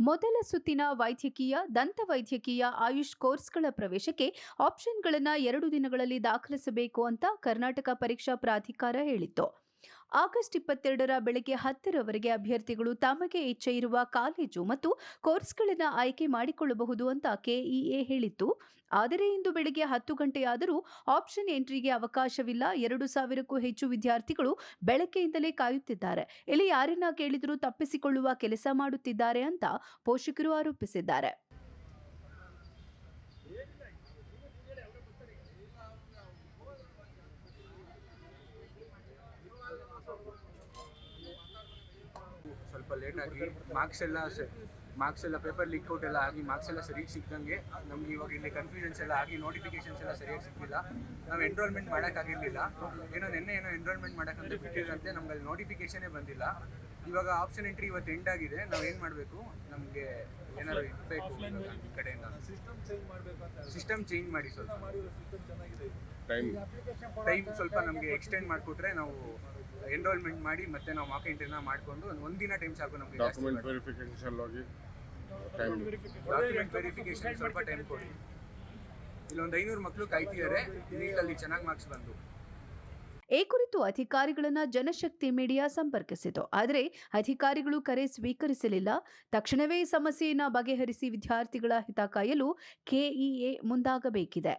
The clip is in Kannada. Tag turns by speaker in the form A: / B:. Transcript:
A: ಮೊದಲ ಸುತ್ತಿನ ವೈದ್ಯಕೀಯ, ದಂತ ವೈದ್ಯಕೀಯ, ಆಯುಷ್ ಕೋರ್ಸ್ಗಳ ಪ್ರವೇಶಕ್ಕೆ ಆಪ್ಷನ್ಗಳನ್ನು ಎರಡು ದಿನಗಳಲ್ಲಿ ದಾಖಲಿಸಬೇಕು ಅಂತ ಕರ್ನಾಟಕ ಪರೀಕ್ಷಾ ಪ್ರಾಧಿಕಾರ ಹೇಳಿತ್ತು. ಆಗಸ್ಟ್ ಇಪ್ಪತ್ತೆರಡರ ಬೆಳಗ್ಗೆ ಹತ್ತರವರೆಗೆ ಅಭ್ಯರ್ಥಿಗಳು ತಮಗೆ ಇಚ್ಛೆ ಇರುವ ಕಾಲೇಜು ಮತ್ತು ಕೋರ್ಸ್ಗಳನ್ನು ಆಯ್ಕೆ ಮಾಡಿಕೊಳ್ಳಬಹುದು ಅಂತ ಕೆಇಎ ಹೇಳಿತ್ತು. ಆದರೆ ಇಂದು ಬೆಳಗ್ಗೆ ಹತ್ತು ಗಂಟೆಯಾದರೂ ಆಪ್ಷನ್ ಎಂಟ್ರಿಗೆ ಅವಕಾಶವಿಲ್ಲ. ಎರಡು ಸಾವಿರಕ್ಕೂ ಹೆಚ್ಚು ವಿದ್ಯಾರ್ಥಿಗಳು ಬೆಳಕೆಯಿಂದಲೇ ಕಾಯುತ್ತಿದ್ದಾರೆ. ಇಲ್ಲಿ ಯಾರನ್ನ ಕೇಳಿದರೂ ತಪ್ಪಿಸಿಕೊಳ್ಳುವ ಕೆಲಸ ಮಾಡುತ್ತಿದ್ದಾರೆ ಅಂತ ಪೋಷಕರು ಆರೋಪಿಸಿದ್ದಾರೆ.
B: ಸ್ವಲ್ಪ ಲೇಟಾಗಿ ಮಾರ್ಕ್ಸ್ ಎಲ್ಲ ಮಾರ್ಕ್ಸ್ ಎಲ್ಲ ಪೇಪರ್ ಲೀಕ್ ಔಟ್ ಎಲ್ಲ ಆಗಿ ಮಾರ್ಕ್ಸ್ ಎಲ್ಲ ಸರಿಯಾಗಿ ಸಿಕ್ಕಂಗೆ ನಮ್ಗೆ ಇವಾಗ ಇಲ್ಲಿ ಕನ್ಫ್ಯೂಷನ್ಸ್ ಎಲ್ಲ ಆಗಿ ನೋಟಿಫಿಕೇಶನ್ಸ್ ಎಲ್ಲ ಸರಿಯಾಗಿ ಸಿಕ್ಕಿಲ್ಲ. ನಾವು ಎನ್ರೋಲ್ಮೆಂಟ್ ಮಾಡೋಕ್ಕಾಗಿರಲಿಲ್ಲ ಏನೋ ನಿನ್ನೆ ಏನೋ ಎನ್ರೋಲ್ಮೆಂಟ್ ಮಾಡೋಕ್ಕಂತ ಬಿಟ್ಟಿದ್ರಂತೆ ನಮ್ಗೆ ಅಲ್ಲಿ ನೋಟಿಫಿಕೇಶನೇ ಬಂದಿಲ್ಲ. ಇವಾಗ ಆಪ್ಷನ್ ಎಂಟ್ರಿ ಇವತ್ತು ಎಂಡ್ ಆಗಿದೆ. ನಾವು ಏನು ಮಾಡಬೇಕು? ನಮಗೆ ಏನಾದ್ರು ಇರಬೇಕು ಈ ಕಡೆಯಿಂದ.
C: ಸಿಸ್ಟಮ್ ಚೇಂಜ್ ಮಾಡಬೇಕು
B: ಸಿಸ್ಟಮ್ ಚೇಂಜ್ ಮಾಡಿ ಸ್ವಲ್ಪ.
D: ಟೈಮ್
B: ಟೈಮ್ ಸ್ವಲ್ಪ ನಮಗೆ ಎಕ್ಸ್ಟೆಂಡ್ ಮಾಡಿಕೊಟ್ರೆ ನಾವು ಎನ್ರೋಲ್ಮೆಂಟ್ ಮಾಡಿ ಮತ್ತೆ ನಾವು ಮಾಕ್ ಎಂಟ್ರಿನ ಮಾಡಿಕೊಂಡು ಒಂದು ಒಂದಿನ ಟೈಮ್ ಸಾಕು ನಮಗೆ
D: ಡಾಕ್ಯುಮೆಂಟ್ ವೆರಿಫಿಕೇಶನ್ ಹೋಗಿ ಟೈಮ್
B: ಡಾಕ್ಯುಮೆಂಟ್ ವೆರಿಫಿಕೇಶನ್ ಸ್ವಲ್ಪ ಟೈಮ್ ಕೊಡಿ. ಇಲ್ಲೊಂದು ಐನೂರು ಮಕ್ಕಳು ಕಾಯ್ತಿದ್ದಾರೆ ನೀಟಲ್ಲಿ ಚೆನ್ನಾಗಿ ಮಾರ್ಕ್ಸ್ ಬಂದು.
A: ಈ ಕುರಿತು ಅಧಿಕಾರಿಗಳನ್ನ ಜನಶಕ್ತಿ ಮೀಡಿಯಾ ಸಂಪರ್ಕಿಸಿತು. ಆದರೆ ಅಧಿಕಾರಿಗಳು ಕರೆ ಸ್ವೀಕರಿಸಲಿಲ್ಲ. ತಕ್ಷಣವೇ ಈ ಸಮಸ್ಯೆಯನ್ನು ಬಗೆಹರಿಸಿ ವಿದ್ಯಾರ್ಥಿಗಳ ಹಿತ ಕಾಯಲು ಕೆಇಎ ಮುಂದಾಗಬೇಕಿದೆ.